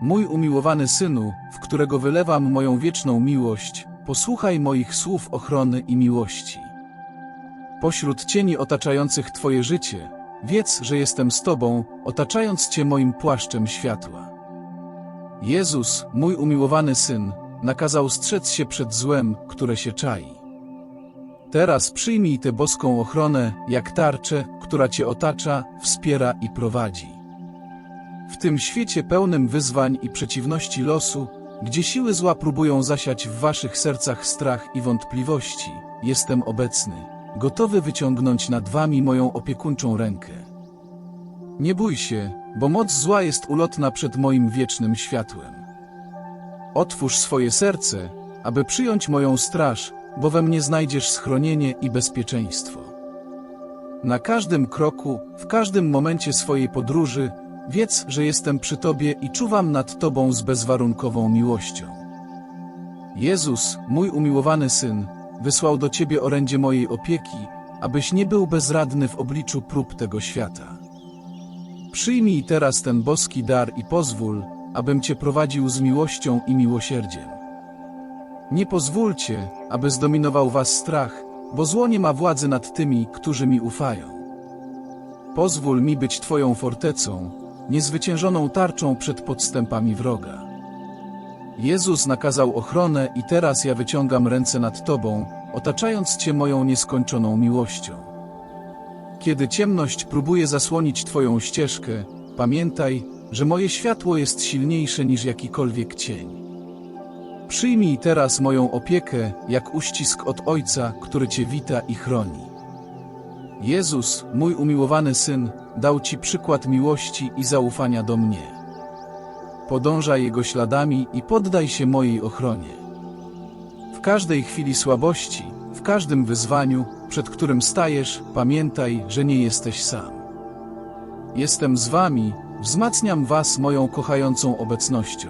mój umiłowany synu, w którego wylewam moją wieczną miłość, posłuchaj moich słów ochrony i miłości. Pośród cieni otaczających Twoje życie, wiedz, że jestem z Tobą, otaczając Cię moim płaszczem światła. Jezus, mój umiłowany syn, nakazał strzec się przed złem, które się czai. Teraz przyjmij tę boską ochronę, jak tarczę, która Cię otacza, wspiera i prowadzi. W tym świecie pełnym wyzwań i przeciwności losu, gdzie siły zła próbują zasiać w Waszych sercach strach i wątpliwości, jestem obecny, gotowy wyciągnąć nad Wami moją opiekuńczą rękę. Nie bój się, bo moc zła jest ulotna przed moim wiecznym światłem. Otwórz swoje serce, aby przyjąć moją straż, bo we mnie znajdziesz schronienie i bezpieczeństwo. Na każdym kroku, w każdym momencie swojej podróży, wiedz, że jestem przy Tobie i czuwam nad Tobą z bezwarunkową miłością. Jezus, mój umiłowany Syn, wysłał do Ciebie orędzie mojej opieki, abyś nie był bezradny w obliczu prób tego świata. Przyjmij teraz ten boski dar i pozwól, abym Cię prowadził z miłością i miłosierdziem. Nie pozwólcie, aby zdominował Was strach, bo zło nie ma władzy nad tymi, którzy mi ufają. Pozwól mi być Twoją fortecą, niezwyciężoną tarczą przed podstępami wroga. Jezus nakazał ochronę i teraz ja wyciągam ręce nad Tobą, otaczając Cię moją nieskończoną miłością. Kiedy ciemność próbuje zasłonić Twoją ścieżkę, pamiętaj, że moje światło jest silniejsze niż jakikolwiek cień. Przyjmij teraz moją opiekę, jak uścisk od Ojca, który Cię wita i chroni. Jezus, mój umiłowany Syn, dał Ci przykład miłości i zaufania do mnie. Podążaj Jego śladami i poddaj się mojej ochronie. W każdej chwili słabości, w każdym wyzwaniu, przed którym stajesz, pamiętaj, że nie jesteś sam. Jestem z Wami, wzmacniam Was moją kochającą obecnością.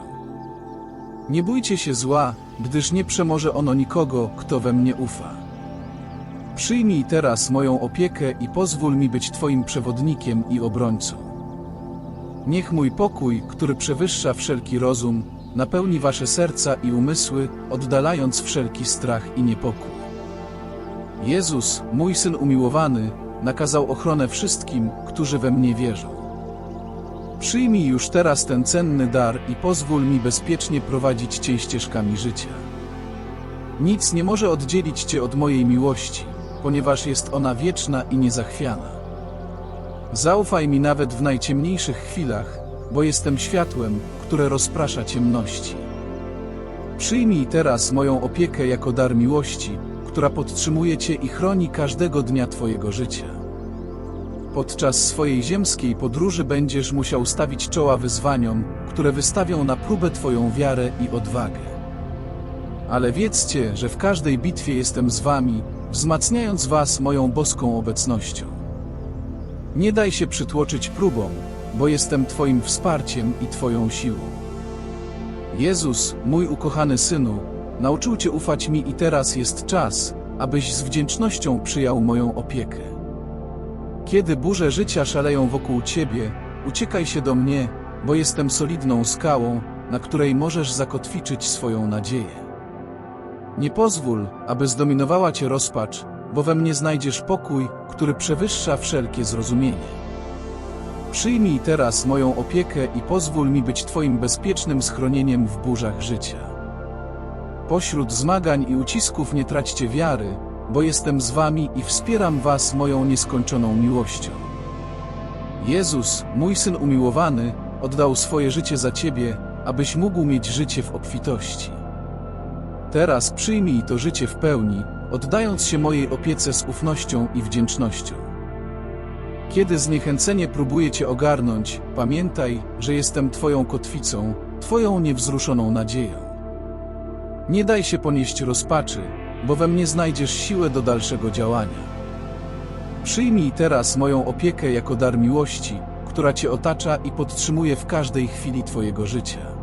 Nie bójcie się zła, gdyż nie przemoże ono nikogo, kto we mnie ufa. Przyjmij teraz moją opiekę i pozwól mi być Twoim przewodnikiem i obrońcą. Niech mój pokój, który przewyższa wszelki rozum, napełni Wasze serca i umysły, oddalając wszelki strach i niepokój. Jezus, mój Syn umiłowany, nakazał ochronę wszystkim, którzy we mnie wierzą. Przyjmij już teraz ten cenny dar i pozwól mi bezpiecznie prowadzić Cię ścieżkami życia. Nic nie może oddzielić Cię od mojej miłości, ponieważ jest ona wieczna i niezachwiana. Zaufaj mi nawet w najciemniejszych chwilach, bo jestem światłem, które rozprasza ciemności. Przyjmij teraz moją opiekę jako dar miłości, która podtrzymuje Cię i chroni każdego dnia Twojego życia. Podczas swojej ziemskiej podróży będziesz musiał stawić czoła wyzwaniom, które wystawią na próbę Twoją wiarę i odwagę. Ale wiedzcie, że w każdej bitwie jestem z Wami, wzmacniając Was moją boską obecnością. Nie daj się przytłoczyć próbom, bo jestem Twoim wsparciem i Twoją siłą. Jezus, mój ukochany Synu, nauczył Cię ufać mi i teraz jest czas, abyś z wdzięcznością przyjął moją opiekę. Kiedy burze życia szaleją wokół Ciebie, uciekaj się do mnie, bo jestem solidną skałą, na której możesz zakotwiczyć swoją nadzieję. Nie pozwól, aby zdominowała Cię rozpacz, bo we mnie znajdziesz pokój, który przewyższa wszelkie zrozumienie. Przyjmij teraz moją opiekę i pozwól mi być Twoim bezpiecznym schronieniem w burzach życia. Pośród zmagań i ucisków nie traćcie wiary, bo jestem z Wami i wspieram Was moją nieskończoną miłością. Jezus, mój Syn umiłowany, oddał swoje życie za Ciebie, abyś mógł mieć życie w obfitości. Teraz przyjmij to życie w pełni, oddając się mojej opiece z ufnością i wdzięcznością. Kiedy zniechęcenie próbuje Cię ogarnąć, pamiętaj, że jestem Twoją kotwicą, Twoją niewzruszoną nadzieją. Nie daj się ponieść rozpaczy, bo we mnie znajdziesz siłę do dalszego działania. Przyjmij teraz moją opiekę jako dar miłości, która Cię otacza i podtrzymuje w każdej chwili Twojego życia.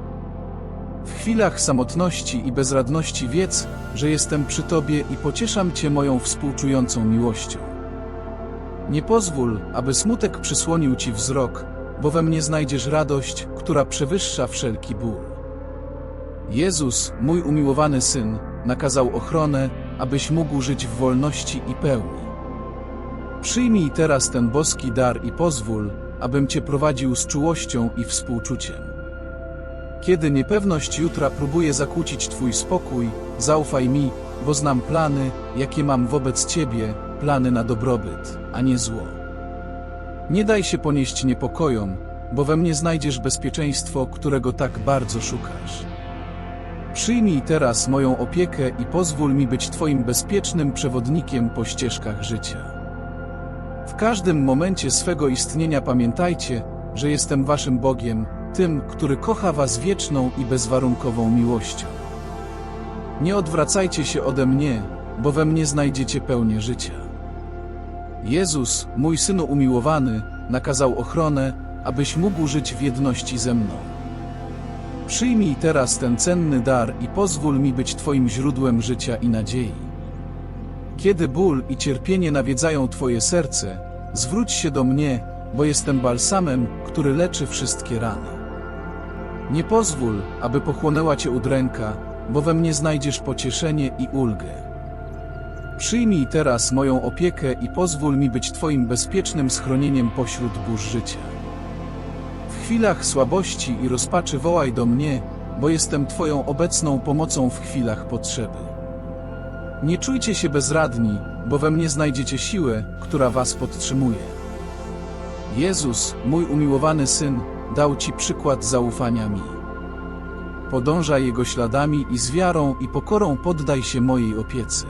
W chwilach samotności i bezradności wiedz, że jestem przy Tobie i pocieszam Cię moją współczującą miłością. Nie pozwól, aby smutek przysłonił Ci wzrok, bo we mnie znajdziesz radość, która przewyższa wszelki ból. Jezus, mój umiłowany Syn, nakazał ochronę, abyś mógł żyć w wolności i pełni. Przyjmij teraz ten boski dar i pozwól, abym Cię prowadził z czułością i współczuciem. Kiedy niepewność jutra próbuje zakłócić Twój spokój, zaufaj mi, bo znam plany, jakie mam wobec Ciebie, plany na dobrobyt, a nie zło. Nie daj się ponieść niepokojom, bo we mnie znajdziesz bezpieczeństwo, którego tak bardzo szukasz. Przyjmij teraz moją opiekę i pozwól mi być Twoim bezpiecznym przewodnikiem po ścieżkach życia. W każdym momencie swego istnienia pamiętajcie, że jestem Waszym Bogiem, tym, który kocha Was wieczną i bezwarunkową miłością. Nie odwracajcie się ode mnie, bo we mnie znajdziecie pełnię życia. Jezus, mój Synu umiłowany, nakazał ochronę, abyś mógł żyć w jedności ze mną. Przyjmij teraz ten cenny dar i pozwól mi być Twoim źródłem życia i nadziei. Kiedy ból i cierpienie nawiedzają Twoje serce, zwróć się do mnie, bo jestem balsamem, który leczy wszystkie rany. Nie pozwól, aby pochłonęła Cię udręka, bo we mnie znajdziesz pocieszenie i ulgę. Przyjmij teraz moją opiekę i pozwól mi być Twoim bezpiecznym schronieniem pośród burz życia. W chwilach słabości i rozpaczy wołaj do mnie, bo jestem Twoją obecną pomocą w chwilach potrzeby. Nie czujcie się bezradni, bo we mnie znajdziecie siłę, która Was podtrzymuje. Jezus, mój umiłowany Syn, dał Ci przykład zaufania mi. Podążaj Jego śladami i z wiarą i pokorą poddaj się mojej opiece.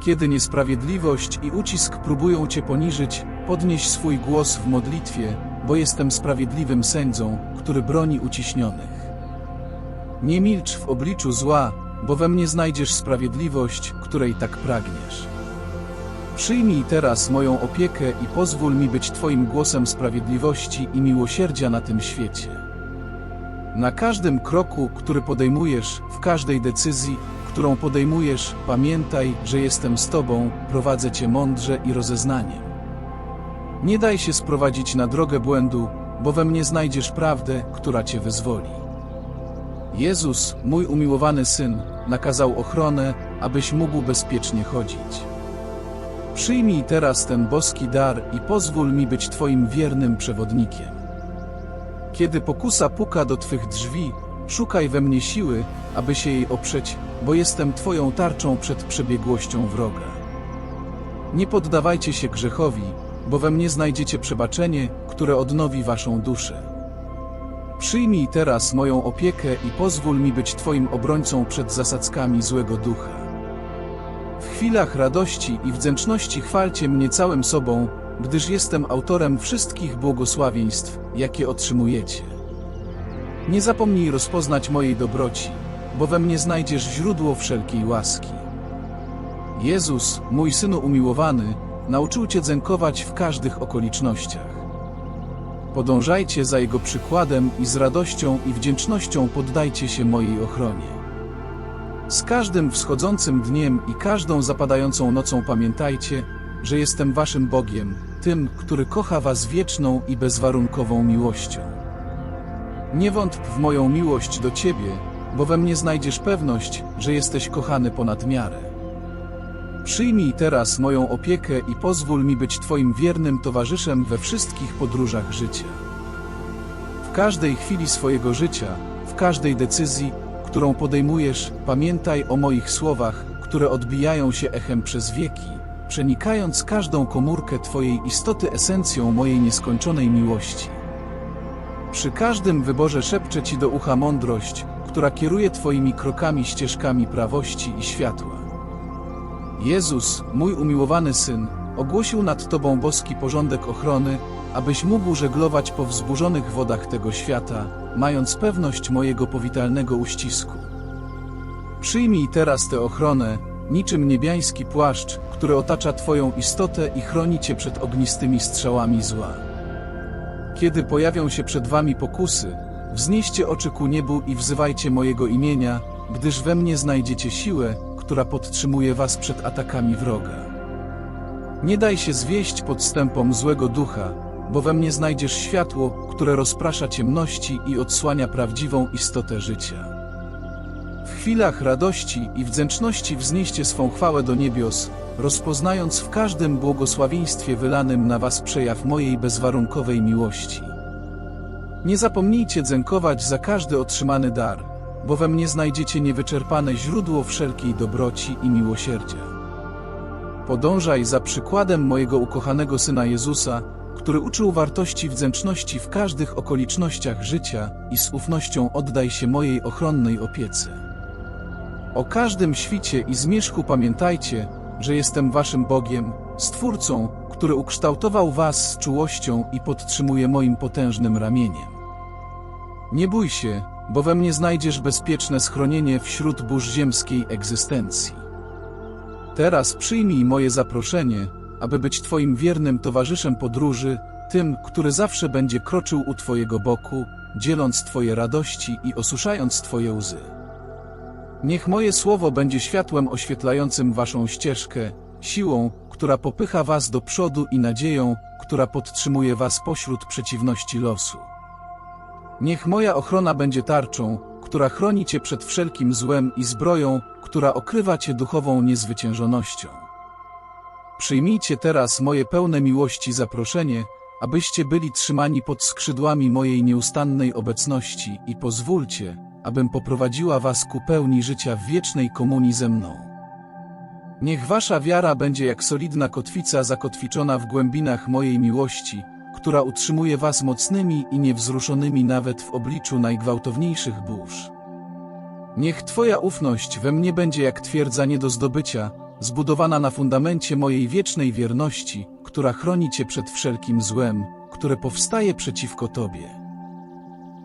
Kiedy niesprawiedliwość i ucisk próbują Cię poniżyć, podnieś swój głos w modlitwie, bo jestem sprawiedliwym sędzią, który broni uciśnionych. Nie milcz w obliczu zła, bo we mnie znajdziesz sprawiedliwość, której tak pragniesz. Przyjmij teraz moją opiekę i pozwól mi być Twoim głosem sprawiedliwości i miłosierdzia na tym świecie. Na każdym kroku, który podejmujesz, w każdej decyzji, którą podejmujesz, pamiętaj, że jestem z Tobą, prowadzę Cię mądrze i rozeznaniem. Nie daj się sprowadzić na drogę błędu, bo we mnie znajdziesz prawdę, która Cię wyzwoli. Jezus, mój umiłowany Syn, nakazał ochronę, abyś mógł bezpiecznie chodzić. Przyjmij teraz ten boski dar i pozwól mi być Twoim wiernym przewodnikiem. Kiedy pokusa puka do Twych drzwi, szukaj we mnie siły, aby się jej oprzeć, bo jestem Twoją tarczą przed przebiegłością wroga. Nie poddawajcie się grzechowi, bo we mnie znajdziecie przebaczenie, które odnowi Waszą duszę. Przyjmij teraz moją opiekę i pozwól mi być Twoim obrońcą przed zasadzkami złego ducha. Chwilach radości i wdzięczności chwalcie mnie całym sobą, gdyż jestem autorem wszystkich błogosławieństw, jakie otrzymujecie. Nie zapomnij rozpoznać mojej dobroci, bo we mnie znajdziesz źródło wszelkiej łaski. Jezus, mój Synu umiłowany, nauczył Cię dzękować w każdych okolicznościach. Podążajcie za Jego przykładem i z radością i wdzięcznością poddajcie się mojej ochronie. Z każdym wschodzącym dniem i każdą zapadającą nocą pamiętajcie, że jestem Waszym Bogiem, tym, który kocha Was wieczną i bezwarunkową miłością. Nie wątp w moją miłość do Ciebie, bo we mnie znajdziesz pewność, że jesteś kochany ponad miarę. Przyjmij teraz moją opiekę i pozwól mi być Twoim wiernym towarzyszem we wszystkich podróżach życia. W każdej chwili swojego życia, w każdej decyzji, którą podejmujesz, pamiętaj o moich słowach, które odbijają się echem przez wieki, przenikając każdą komórkę Twojej istoty esencją mojej nieskończonej miłości. Przy każdym wyborze szepczę Ci do ucha mądrość, która kieruje Twoimi krokami ścieżkami prawości i światła. Jezus, mój umiłowany Syn, ogłosił nad Tobą boski porządek ochrony, abyś mógł żeglować po wzburzonych wodach tego świata, mając pewność mojego powitalnego uścisku. Przyjmij teraz tę ochronę, niczym niebiański płaszcz, który otacza Twoją istotę i chroni Cię przed ognistymi strzałami zła. Kiedy pojawią się przed Wami pokusy, wznieście oczy ku niebu i wzywajcie mojego imienia, gdyż we mnie znajdziecie siłę, która podtrzymuje Was przed atakami wroga. Nie daj się zwieść podstępom złego ducha, bo we mnie znajdziesz światło, które rozprasza ciemności i odsłania prawdziwą istotę życia. W chwilach radości i wdzięczności wznieście swą chwałę do niebios, rozpoznając w każdym błogosławieństwie wylanym na was przejaw mojej bezwarunkowej miłości. Nie zapomnijcie dziękować za każdy otrzymany dar, bo we mnie znajdziecie niewyczerpane źródło wszelkiej dobroci i miłosierdzia. Podążaj za przykładem mojego ukochanego Syna Jezusa, który uczył wartości wdzięczności w każdych okolicznościach życia i z ufnością oddaj się mojej ochronnej opiece. O każdym świcie i zmierzchu pamiętajcie, że jestem waszym Bogiem, Stwórcą, który ukształtował was z czułością i podtrzymuje moim potężnym ramieniem. Nie bój się, bo we mnie znajdziesz bezpieczne schronienie wśród burz ziemskiej egzystencji. Teraz przyjmij moje zaproszenie, aby być Twoim wiernym towarzyszem podróży, tym, który zawsze będzie kroczył u Twojego boku, dzieląc Twoje radości i osuszając Twoje łzy. Niech moje słowo będzie światłem oświetlającym Waszą ścieżkę, siłą, która popycha Was do przodu i nadzieją, która podtrzymuje Was pośród przeciwności losu. Niech moja ochrona będzie tarczą, która chroni Cię przed wszelkim złem i zbroją, która okrywa Cię duchową niezwyciężonością. Przyjmijcie teraz moje pełne miłości zaproszenie, abyście byli trzymani pod skrzydłami mojej nieustannej obecności i pozwólcie, abym poprowadziła Was ku pełni życia w wiecznej komunii ze mną. Niech Wasza wiara będzie jak solidna kotwica zakotwiczona w głębinach mojej miłości, która utrzymuje Was mocnymi i niewzruszonymi nawet w obliczu najgwałtowniejszych burz. Niech Twoja ufność we mnie będzie jak twierdza nie do zdobycia, zbudowana na fundamencie mojej wiecznej wierności, która chroni Cię przed wszelkim złem, które powstaje przeciwko Tobie.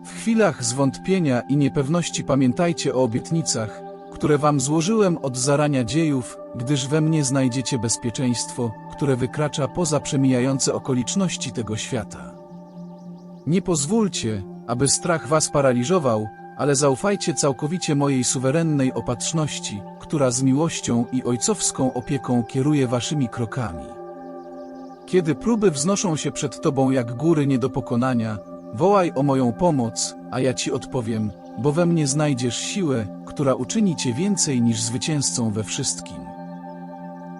W chwilach zwątpienia i niepewności pamiętajcie o obietnicach, które Wam złożyłem od zarania dziejów, gdyż we mnie znajdziecie bezpieczeństwo, które wykracza poza przemijające okoliczności tego świata. Nie pozwólcie, aby strach Was paraliżował, ale zaufajcie całkowicie mojej suwerennej opatrzności, która z miłością i ojcowską opieką kieruje Waszymi krokami. Kiedy próby wznoszą się przed Tobą jak góry nie do pokonania, wołaj o moją pomoc, a ja Ci odpowiem, bo we mnie znajdziesz siłę, która uczyni Cię więcej niż zwycięzcą we wszystkim.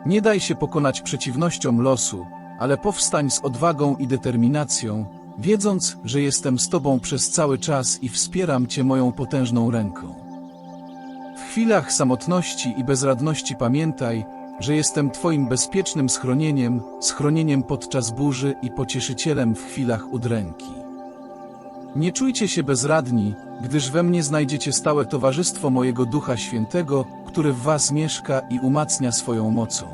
Nie daj się pokonać przeciwnościom losu, ale powstań z odwagą i determinacją, wiedząc, że jestem z Tobą przez cały czas i wspieram Cię moją potężną ręką. W chwilach samotności i bezradności pamiętaj, że jestem Twoim bezpiecznym schronieniem, schronieniem podczas burzy i pocieszycielem w chwilach udręki. Nie czujcie się bezradni, gdyż we mnie znajdziecie stałe towarzystwo mojego Ducha Świętego, który w was mieszka i umacnia swoją mocą.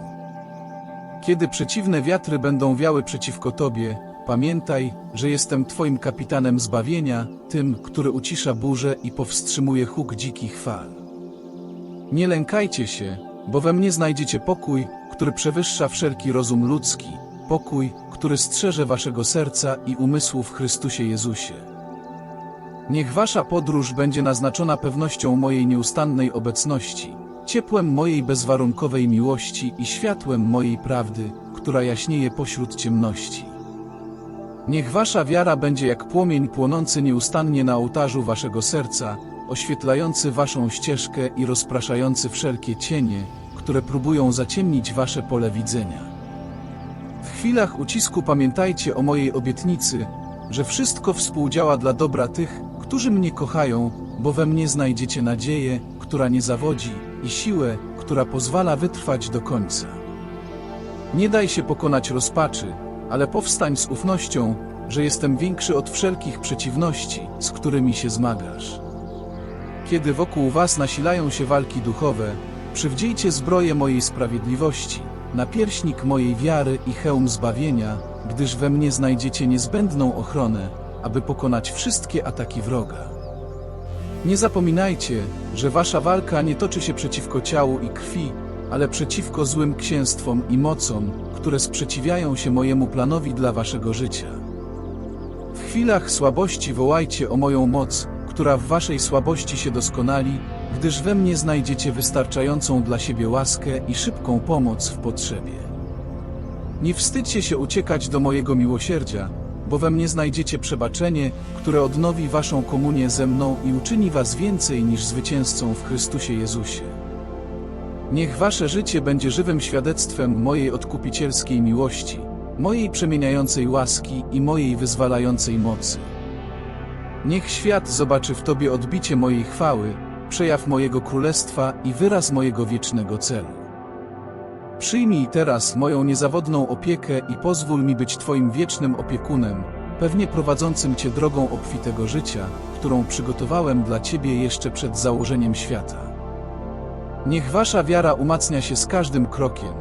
Kiedy przeciwne wiatry będą wiały przeciwko Tobie, pamiętaj, że jestem Twoim kapitanem zbawienia, tym, który ucisza burzę i powstrzymuje huk dzikich fal. Nie lękajcie się, bo we mnie znajdziecie pokój, który przewyższa wszelki rozum ludzki, pokój, który strzeże Waszego serca i umysłu w Chrystusie Jezusie. Niech wasza podróż będzie naznaczona pewnością mojej nieustannej obecności, ciepłem mojej bezwarunkowej miłości i światłem mojej prawdy, która jaśnieje pośród ciemności. Niech wasza wiara będzie jak płomień płonący nieustannie na ołtarzu waszego serca, oświetlający waszą ścieżkę i rozpraszający wszelkie cienie, które próbują zaciemnić wasze pole widzenia. W chwilach ucisku pamiętajcie o mojej obietnicy, że wszystko współdziała dla dobra tych, którzy mnie kochają, bo we mnie znajdziecie nadzieję, która nie zawodzi, i siłę, która pozwala wytrwać do końca. Nie daj się pokonać rozpaczy, ale powstań z ufnością, że jestem większy od wszelkich przeciwności, z którymi się zmagasz. Kiedy wokół was nasilają się walki duchowe, przywdziejcie zbroję mojej sprawiedliwości, napierśnik mojej wiary i hełm zbawienia, gdyż we mnie znajdziecie niezbędną ochronę, aby pokonać wszystkie ataki wroga. Nie zapominajcie, że wasza walka nie toczy się przeciwko ciału i krwi, ale przeciwko złym księstwom i mocom, które sprzeciwiają się mojemu planowi dla waszego życia. W chwilach słabości wołajcie o moją moc, która w waszej słabości się doskonali, gdyż we mnie znajdziecie wystarczającą dla siebie łaskę i szybką pomoc w potrzebie. Nie wstydźcie się uciekać do mojego miłosierdzia, bo we mnie znajdziecie przebaczenie, które odnowi waszą komunię ze mną i uczyni was więcej niż zwycięzcą w Chrystusie Jezusie. Niech wasze życie będzie żywym świadectwem mojej odkupicielskiej miłości, mojej przemieniającej łaski i mojej wyzwalającej mocy. Niech świat zobaczy w Tobie odbicie mojej chwały, przejaw mojego królestwa i wyraz mojego wiecznego celu. Przyjmij teraz moją niezawodną opiekę i pozwól mi być Twoim wiecznym opiekunem, pewnie prowadzącym Cię drogą obfitego życia, którą przygotowałem dla Ciebie jeszcze przed założeniem świata. Niech Wasza wiara umacnia się z każdym krokiem,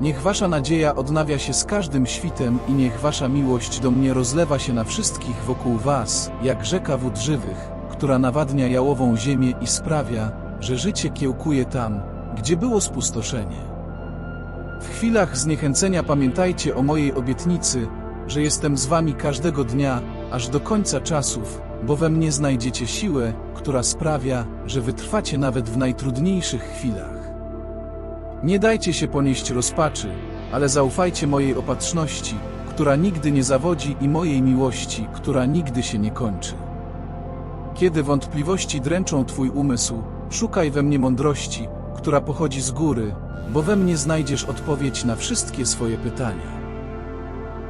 niech Wasza nadzieja odnawia się z każdym świtem i niech Wasza miłość do mnie rozlewa się na wszystkich wokół Was, jak rzeka wód żywych, która nawadnia jałową ziemię i sprawia, że życie kiełkuje tam, gdzie było spustoszenie. W chwilach zniechęcenia pamiętajcie o mojej obietnicy, że jestem z wami każdego dnia, aż do końca czasów, bo we mnie znajdziecie siłę, która sprawia, że wytrwacie nawet w najtrudniejszych chwilach. Nie dajcie się ponieść rozpaczy, ale zaufajcie mojej opatrzności, która nigdy nie zawodzi i mojej miłości, która nigdy się nie kończy. Kiedy wątpliwości dręczą Twój umysł, szukaj we mnie mądrości, która pochodzi z góry, bo we mnie znajdziesz odpowiedź na wszystkie swoje pytania.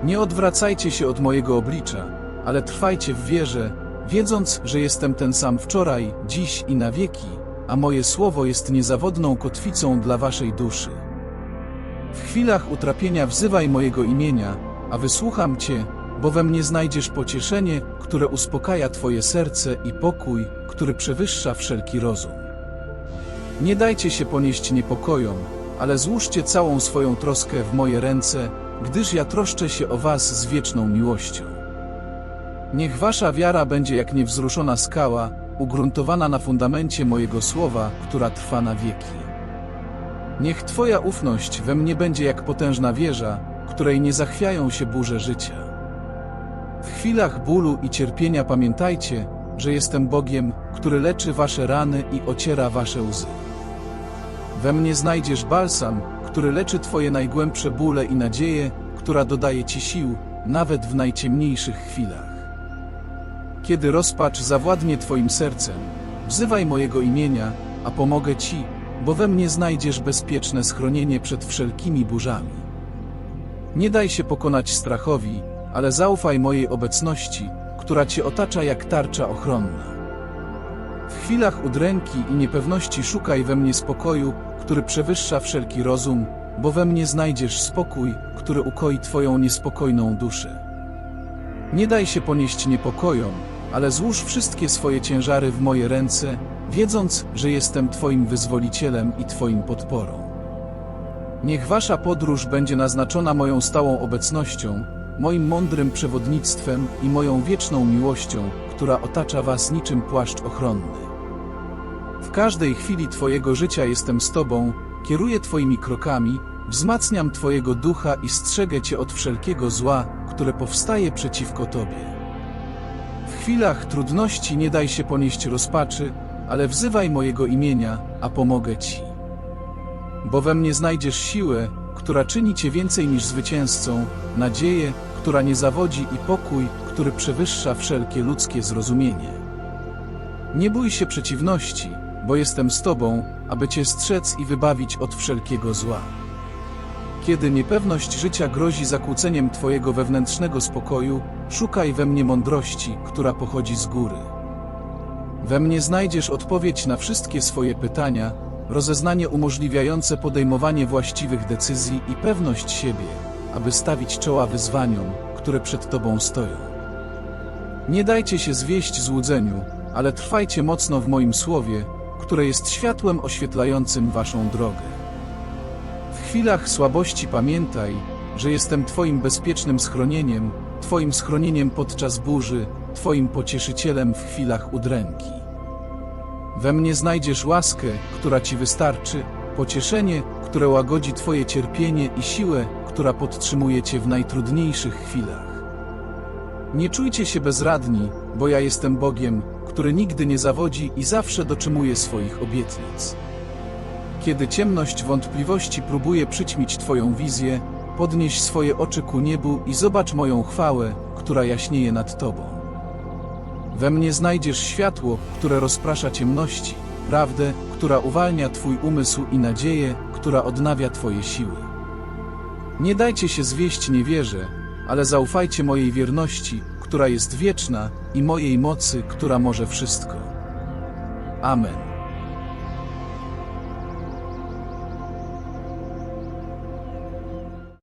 Nie odwracajcie się od mojego oblicza, ale trwajcie w wierze, wiedząc, że jestem ten sam wczoraj, dziś i na wieki, a moje słowo jest niezawodną kotwicą dla waszej duszy. W chwilach utrapienia wzywaj mojego imienia, a wysłucham cię, bo we mnie znajdziesz pocieszenie, które uspokaja twoje serce i pokój, który przewyższa wszelki rozum. Nie dajcie się ponieść niepokojom, ale złóżcie całą swoją troskę w moje ręce, gdyż ja troszczę się o was z wieczną miłością. Niech wasza wiara będzie jak niewzruszona skała, ugruntowana na fundamencie mojego słowa, która trwa na wieki. Niech twoja ufność we mnie będzie jak potężna wieża, której nie zachwiają się burze życia. W chwilach bólu i cierpienia pamiętajcie, że jestem Bogiem, który leczy wasze rany i ociera wasze łzy. We mnie znajdziesz balsam, który leczy Twoje najgłębsze bóle i nadzieję, która dodaje Ci sił, nawet w najciemniejszych chwilach. Kiedy rozpacz zawładnie Twoim sercem, wzywaj mojego imienia, a pomogę Ci, bo we mnie znajdziesz bezpieczne schronienie przed wszelkimi burzami. Nie daj się pokonać strachowi, ale zaufaj mojej obecności, która Cię otacza jak tarcza ochronna. W chwilach udręki i niepewności szukaj we mnie spokoju, który przewyższa wszelki rozum, bo we mnie znajdziesz spokój, który ukoi Twoją niespokojną duszę. Nie daj się ponieść niepokojom, ale złóż wszystkie swoje ciężary w moje ręce, wiedząc, że jestem Twoim wyzwolicielem i Twoim podporą. Niech Wasza podróż będzie naznaczona moją stałą obecnością, moim mądrym przewodnictwem i moją wieczną miłością, która otacza Was niczym płaszcz ochronny. W każdej chwili Twojego życia jestem z Tobą, kieruję Twoimi krokami, wzmacniam Twojego ducha i strzegę Cię od wszelkiego zła, które powstaje przeciwko Tobie. W chwilach trudności nie daj się ponieść rozpaczy, ale wzywaj mojego imienia, a pomogę Ci. Bo we mnie znajdziesz siłę, która czyni Cię więcej niż zwycięzcą, nadzieję, która nie zawodzi i pokój, który przewyższa wszelkie ludzkie zrozumienie. Nie bój się przeciwności, bo jestem z Tobą, aby Cię strzec i wybawić od wszelkiego zła. Kiedy niepewność życia grozi zakłóceniem Twojego wewnętrznego spokoju, szukaj we mnie mądrości, która pochodzi z góry. We mnie znajdziesz odpowiedź na wszystkie swoje pytania, rozeznanie umożliwiające podejmowanie właściwych decyzji i pewność siebie, aby stawić czoła wyzwaniom, które przed Tobą stoją. Nie dajcie się zwieść złudzeniu, ale trwajcie mocno w moim słowie, które jest światłem oświetlającym Waszą drogę. Chwilach słabości pamiętaj, że jestem Twoim bezpiecznym schronieniem, Twoim schronieniem podczas burzy, Twoim pocieszycielem w chwilach udręki. We mnie znajdziesz łaskę, która Ci wystarczy, pocieszenie, które łagodzi Twoje cierpienie i siłę, która podtrzymuje Cię w najtrudniejszych chwilach. Nie czujcie się bezradni, bo ja jestem Bogiem, który nigdy nie zawodzi i zawsze dotrzymuje swoich obietnic. Kiedy ciemność wątpliwości próbuje przyćmić Twoją wizję, podnieś swoje oczy ku niebu i zobacz moją chwałę, która jaśnieje nad Tobą. We mnie znajdziesz światło, które rozprasza ciemności, prawdę, która uwalnia Twój umysł i nadzieję, która odnawia Twoje siły. Nie dajcie się zwieść niewierze, ale zaufajcie mojej wierności, która jest wieczna, i mojej mocy, która może wszystko. Amen.